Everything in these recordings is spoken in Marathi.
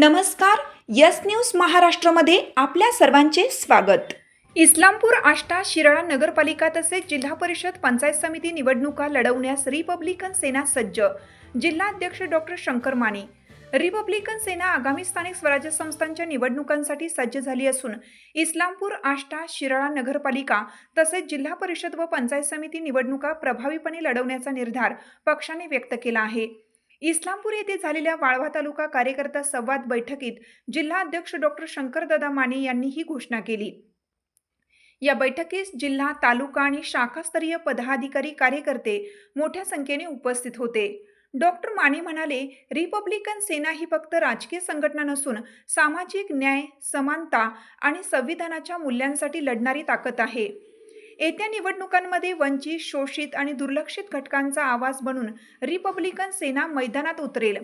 नमस्कार यस न्यूज महाराष्ट्रामध्ये आपल्या सर्वांचे स्वागत. इस्लामपूर आष्टा शिराळा नगरपालिका तसेच जिल्हा परिषद पंचायत समिती निवडणुका लढवण्यास रिपब्लिकन सेना सज्ज जिल्हाध्यक्ष डॉक्टर शंकर माने. रिपब्लिकन सेना आगामी स्थानिक स्वराज्य संस्थांच्या निवडणुकांसाठी सज्ज झाली असून इस्लामपूर आष्टा शिराळा नगरपालिका तसेच जिल्हा परिषद व पंचायत समिती निवडणुका प्रभावीपणे लढवण्याचा निर्धार पक्षाने व्यक्त केला आहे. इस्लामपूर येथे झालेल्या वाळवा तालुका कार्यकर्ता संवाद बैठकीत जिल्हा अध्यक्ष डॉक्टर शंकरदादा माने यांनी ही घोषणा केली. या बैठकीस जिल्हा तालुका आणि शाखास्तरीय पदाधिकारी कार्यकर्ते मोठ्या संख्येने उपस्थित होते. डॉक्टर माने म्हणाले रिपब्लिकन सेना ही फक्त राजकीय संघटना नसून सामाजिक न्याय समानता आणि संविधानाच्या मूल्यांसाठी लढणारी ताकद आहे. येत्या निवडणुकांमध्ये वंचित शोषित आणि दुर्लक्षित घटकांचा आवाज बनून रिपब्लिकन सेना मैदानात उतरेल.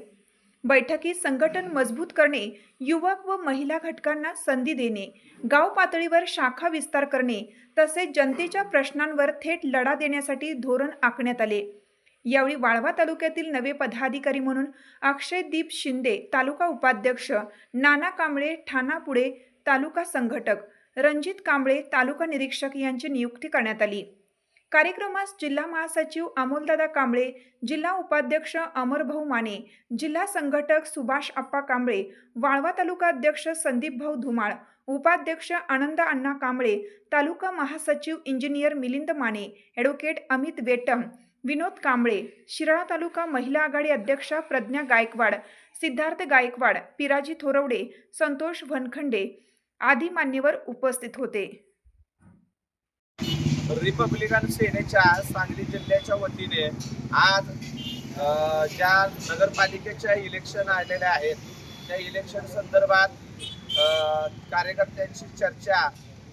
बैठकीत संघटन मजबूत करणे युवक व महिला घटकांना संधी देणे गाव पातळीवर शाखा विस्तार करणे तसेच जनतेच्या प्रश्नांवर थेट लढा देण्यासाठी धोरण आखण्यात आले. यावेळी वाळवा तालुक्यातील नवे पदाधिकारी म्हणून अक्षयदीप शिंदे तालुका उपाध्यक्ष नाना कांबळे ठाणा पुढे तालुका संघटक रणजित कांबळे तालुका निरीक्षक यांची नियुक्ती करण्यात आली. कार्यक्रमास जिल्हा महासचिव अमोलदादा कांबळे जिल्हा उपाध्यक्ष अमरभाऊ माने जिल्हा संघटक सुभाष आप्पा कांबळे वाळवा तालुका अध्यक्ष संदीप भाऊ धुमाळ उपाध्यक्ष आनंद अण्णा कांबळे तालुका महासचिव इंजिनियर मिलिंद माने ॲडव्होकेट अमित वेटम विनोद कांबळे शिराळा तालुका महिला आघाडी अध्यक्षा प्रज्ञा गायकवाड सिद्धार्थ गायकवाड पिराजी थोरवडे संतोष वनखंडे आदी मान्यवर उपस्थित होते. रिपब्लिकन सेनेच्या सांगली जिल्ह्याच्या वतीने आज ज्या नगरपालिकेच्या इलेक्शन आलेल्या आहेत त्या इलेक्शन संदर्भात कार्यकर्त्यांची चर्चा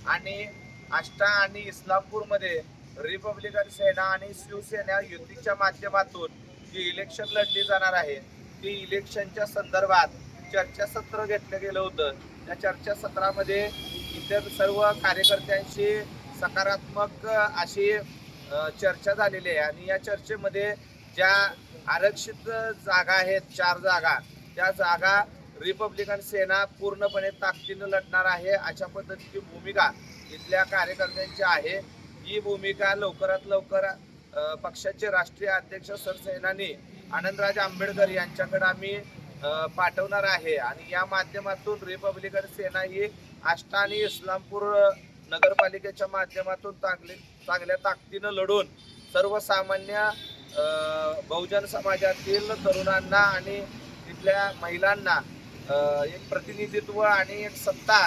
आणि आष्टा आणि इस्लामपूरमध्ये रिपब्लिकन सेना आणि शिवसेना युतीच्या माध्यमातून जी इलेक्शन लढली जाणार आहे ती इलेक्शनच्या संदर्भात चर्चासत्र घेतलं गेलं होतं. या चर्चासत्रामध्ये इतर सर्व कार्यकर्त्यांशी सकारात्मक अशी चर्चा झालेली आहे. आणि या चर्चेमध्ये ज्या आरक्षित जागा आहेत चार जागा त्या जागा रिपब्लिकन सेना पूर्णपणे ताकदीनं लढणार आहे अशा पद्धतीची भूमिका इथल्या कार्यकर्त्यांची आहे. ही भूमिका लवकरात लवकर पक्षाचे राष्ट्रीय अध्यक्ष सरसेनानी आनंदराज आंबेडकर यांच्याकडे आम्ही पाठवणार आहे. आणि या माध्यमातून रिपब्लिकन सेना ही आष्टा आणि इस्लामपूर नगरपालिकेच्या माध्यमातून चांगले चांगल्या ताकदीनं लढून सर्वसामान्य बहुजन समाजातील तरुणांना आणि तिथल्या महिलांना एक प्रतिनिधित्व आणि एक सत्ता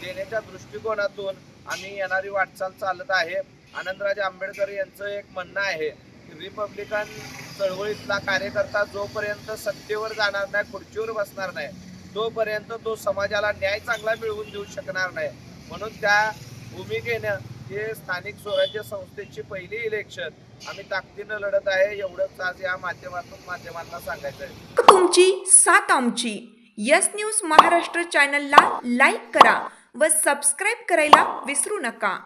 देण्याच्या दृष्टिकोनातून आम्ही येणारी वाटचाल चालत आहे. आनंदराज आंबेडकर यांचं एक म्हणणं आहे रिपब्लिकन चळवळीतला कार्यकर्ता जोपर्यंत सत्तेवर जाणार नाही खुर्चीवर बसणार नाही तोपर्यंत तो समाजाला न्याय चांगला मिळवून देऊ शकणार नाही. म्हणून त्या भूमिकेनं हे स्थानिक स्वराज्य संस्थेची पहिली इलेक्शन आम्ही ताकदीनं लढत आहे एवढंच आज या माध्यमातून माध्यमांना सांगायचं आहे तुमची सात आमची. यस न्यूज महाराष्ट्र चॅनलला लाईक करा व सबस्क्राईब करायला विसरू नका.